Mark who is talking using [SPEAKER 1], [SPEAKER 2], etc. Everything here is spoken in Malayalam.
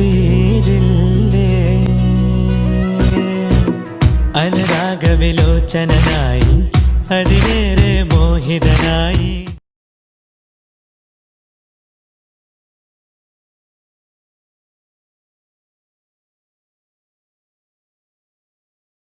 [SPEAKER 1] തീരില്ലേ? അനുരാഗവിലോചനായി അതിലേറെ മോഹിതനായി.